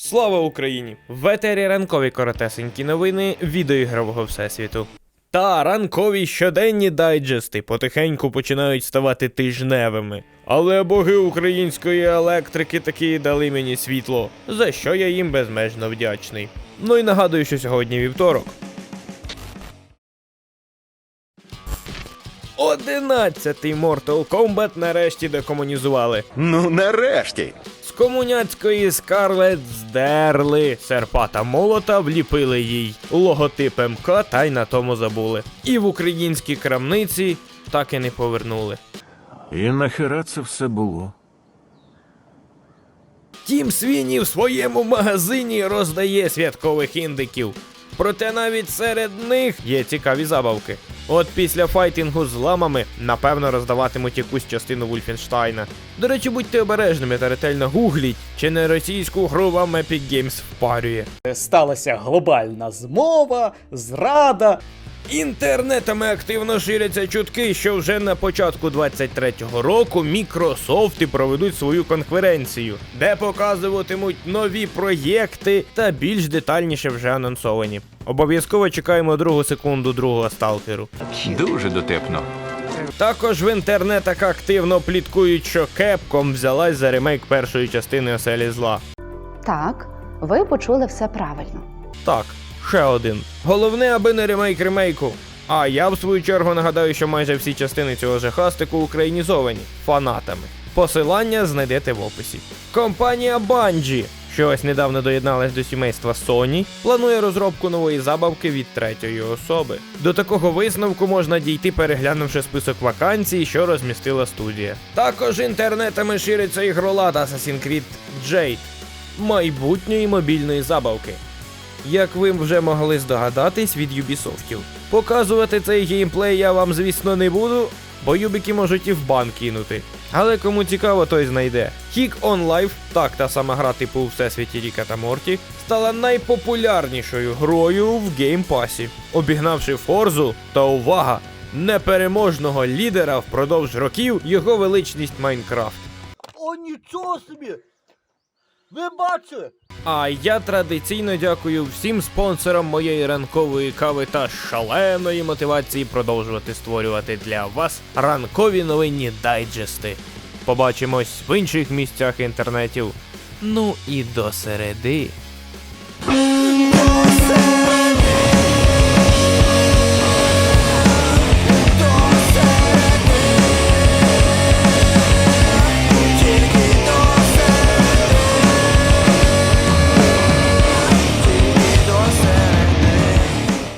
Слава Україні! В етері ранкові коротесенькі новини відеоігрового всесвіту. Та ранкові щоденні дайджести потихеньку починають ставати тижневими. Але боги української електрики таки дали мені світло, за що я їм безмежно вдячний. Ну і нагадую, що сьогодні вівторок. Одинадцятий Mortal Kombat нарешті декомунізували. Ну, нарешті. Комуняцької Скарлет здерли серпа та молота, вліпили їй логотип МК та й на тому забули. І в українській крамниці так і не повернули. І нахера це все було? Тім Свіні в своєму магазині роздає святкових індиків. Проте навіть серед них є цікаві забавки. От після файтингу з ламами, напевно, роздаватимуть якусь частину Вульфенштайна. До речі, будьте обережними та ретельно гугліть, чи не російську гру вам Epic Games впарює. сталася глобальна змова, зрада. Інтернетами активно ширяться чутки, що вже на початку 23-го року Мікрософти проведуть свою конференцію, де показуватимуть нові проєкти та більш детальніше вже анонсовані. Обов'язково чекаємо другу секунду другого сталкеру. Дуже дотепно. Також в інтернетах активно пліткують, що Capcom взялась за ремейк першої частини оселі зла. Так, ви почули все правильно. Так, ще один. Головне, аби не ремейк ремейку. А я в свою чергу нагадаю, що майже всі частини цього жахастику українізовані фанатами. Посилання знайдете в описі. Компанія Bungie, що ось недавно доєдналась до сімейства Sony, планує розробку нової забавки від третьої особи. До такого висновку можна дійти, переглянувши список вакансій, що розмістила студія. Також інтернетами шириться ігролад Assassin's Creed Jade, майбутньої мобільної забавки. Як ви вже могли здогадатись від Юбісофтів. Показувати цей геймплей я вам, звісно, не буду, бо юбіки можуть і в бан кинути. Але кому цікаво, той знайде. Kick on Life, так та сама гра типу у всесвіті Ріка та Морті, стала найпопулярнішою грою в геймпасі, обігнавши Форзу та увага! Непереможного лідера впродовж років його величність Майнкрафт. О, нічого собі! Ви бачили? А я традиційно дякую всім спонсорам моєї ранкової кави та шаленої мотивації продовжувати створювати для вас ранкові новинні дайджести. Побачимось в інших місцях інтернетів. Ну і до середи.